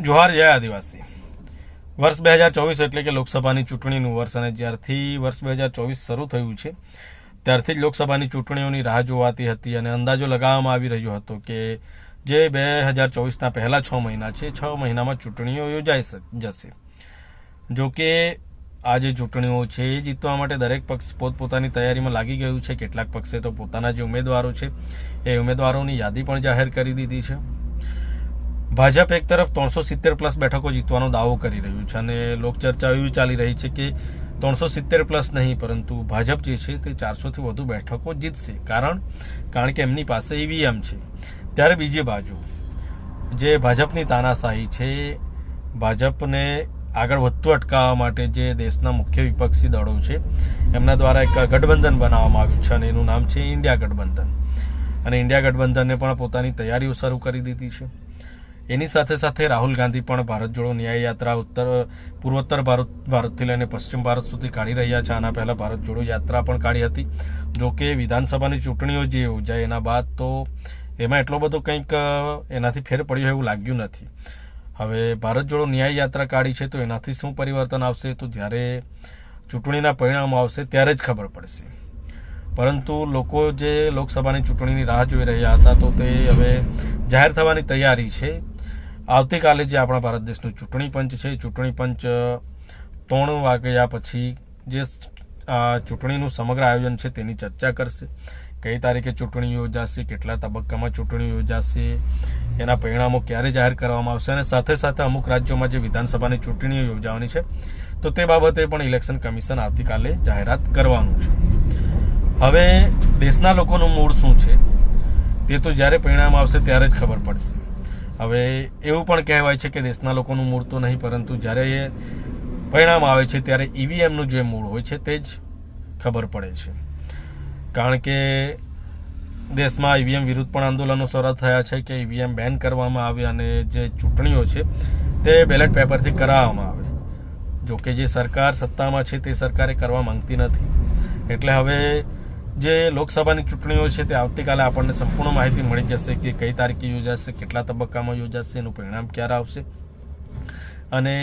જોહાર જય આદિવાસી. વર્ષ બે હજાર ચોવીસ એટલે કે લોકસભાની ચૂંટણીનું વર્ષ અને જ્યારથી વર્ષ બે હજાર ચોવીસ શરૂ થયું છે, ત્યારથી જ લોકસભાની ચૂંટણીઓની રાહ જોવાતી હતી અને અંદાજો લગાવવામાં આવી રહ્યો હતો કે જે બે હજાર ચોવીસના પહેલા છ મહિના છે, છ મહિનામાં ચૂંટણીઓ યોજાઈ જશે. જો કે આ જે ચૂંટણીઓ છે એ જીતવા માટે દરેક પક્ષ પોતપોતાની તૈયારીમાં લાગી ગયું છે. કેટલાક પક્ષે તો પોતાના જે ઉમેદવારો છે, એ ઉમેદવારોની યાદી પણ જાહેર કરી દીધી છે. ભાજપ એક તરફ ત્રણસો સિત્તેર પ્લસ બેઠકો જીતવાનો દાવો કરી રહ્યું છે અને લોકચર્ચા એવી ચાલી રહી છે કે ત્રણસો સિત્તેર પ્લસ નહીં, પરંતુ ભાજપ જે છે તે ચારસોથી વધુ બેઠકો જીતશે. કારણ કારણ કે એમની પાસે ઈવીએમ છે. ત્યારે બીજી બાજુ, જે ભાજપની તાનાશાહી છે, ભાજપને આગળ વધતું અટકાવવા માટે જે દેશના મુખ્ય વિપક્ષી દળો છે, એમના દ્વારા એક ગઠબંધન બનાવવામાં આવ્યું છે અને એનું નામ છે ઇન્ડિયા ગઠબંધન. અને ઇન્ડિયા ગઠબંધને પણ પોતાની તૈયારીઓ શરૂ કરી દીધી છે. એની સાથે સાથે રાહુલ ગાંધી પણ ભારત જોડો ન્યાય યાત્રા ઉત્તર, પૂર્વોત્તર ભારત, ભારતથી લઈને પશ્ચિમ ભારત સુધી કાઢી રહ્યા છે. આના પહેલાં ભારત જોડો યાત્રા પણ કાઢી હતી. જોકે વિધાનસભાની ચૂંટણીઓ જે યોજાય એના બાદ તો એમાં એટલો બધો કંઈક એનાથી ફેર પડ્યો એવું લાગ્યું નથી. હવે ભારત જોડો ન્યાય યાત્રા કાઢી છે તો એનાથી શું પરિવર્તન આવશે? તો જ્યારે ચૂંટણીના પરિણામો આવશે ત્યારે જ ખબર પડશે. પરંતુ લોકો જે લોકસભાની ચૂંટણીની રાહ જોઈ રહ્યા હતા તો તે હવે જાહેર થવાની તૈયારી છે. આવતીકાલે જે આપણા ભારત દેશનું ચૂંટણી પંચ છે ચૂંટણી પંચ ત્રણ વાગ્યા પછી જે ચૂંટણીનું સમગ્ર આયોજન છે તેની ચર્ચા કરશે. કઈ તારીખે ચૂંટણી યોજાશે, કેટલા તબક્કામાં ચૂંટણી યોજાશે, એના પરિણામો ક્યારે જાહેર કરવામાં આવશે અને સાથે સાથે અમુક રાજ્યોમાં જે વિધાનસભાની ચૂંટણીઓ યોજાવાની છે, તો તે બાબતે પણ ઇલેક્શન કમિશન આવતીકાલે જાહેરાત કરવાનું છે. હવે દેશના લોકોનું મૂળ શું છે? તે તો જ્યારે પરિણામ આવશે ત્યારે જ ખબર પડશે. હવે એવું પણ કહેવાય છે કે દેશના લોકોનું મૂળ તો નહીં, પરંતુ જ્યારે એ પરિણામ આવે છે ત્યારે ઈવીએમનું જે મૂળ હોય છે તે જ ખબર પડે છે. કારણ કે દેશમાં ઈવીએમ વિરુદ્ધ પણ આંદોલનો શરૂ થયા છે કે ઈવીએમ બેન કરવામાં આવે અને જે ચૂંટણીઓ છે તે બેલેટ પેપરથી કરાવવામાં આવે. જો કે જે સરકાર સત્તામાં છે તે સરકારે કરવા માંગતી નથી. એટલે હવે જે લોકસભાની ચૂંટણીઓ છે તે આવતીકાલે આપણને સંપૂર્ણ માહિતી મળી જશે કે કઈ તારીખે યોજાશે, કેટલા તબક્કામાં યોજાશે, એનું પરિણામ ક્યારે આવશે. અને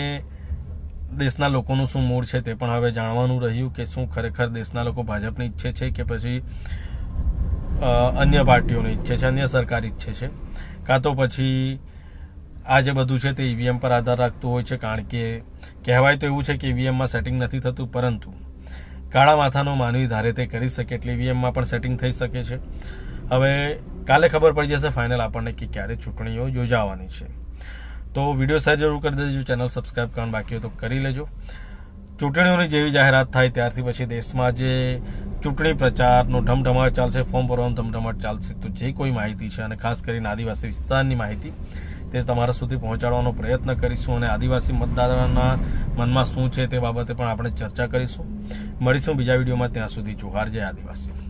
દેશના લોકોનું શું મૂળ છે તે પણ હવે જાણવાનું રહ્યું કે શું ખરેખર દેશના લોકો ભાજપની ઈચ્છે છે કે પછી અન્ય પાર્ટીઓની ઈચ્છે છે, અન્ય સરકાર ઈચ્છે છે. કાં તો પછી આ જે બધું છે તે ઈવીએમ પર આધાર રાખતું હોય છે, કારણ કે કહેવાય તો એવું છે કે ઈવીએમમાં સેટિંગ નથી થતું, પરંતુ કાળા માથાનો માનવી ધારે તે કરી શકે એટલે ઈવીએમમાં પણ સેટિંગ થઈ શકે છે. હવે કાલે ખબર પડી જશે ફાઇનલ આપણને કે ક્યારે ચૂંટણીઓ યોજાવાની છે. તો વીડિયો શેર જરૂર કરી દેજો, ચેનલ સબસ્ક્રાઈબ કરવાનું બાકી હોય તો કરી લેજો. ચૂંટણીઓની જેવી જાહેરાત થાય ત્યારથી પછી દેશમાં જે ચૂંટણી પ્રચારનો ધમધમાટ ચાલશે ફોર્મ ભરવાનો ધમધમાટ ચાલશે, તો જે કોઈ માહિતી છે અને ખાસ કરીને આદિવાસી વિસ્તારની માહિતી, તે તમારા સુધી પહોંચાડવાનો પ્રયત્ન કરીશું અને આદિવાસી મતદારોના મનમાં શું છે તે બાબતે પણ આપણે ચર્ચા કરીશું. મળીશું બીજા વિડીયોમાં ત્યાં સુધી જોહાર જય આદિવાસી.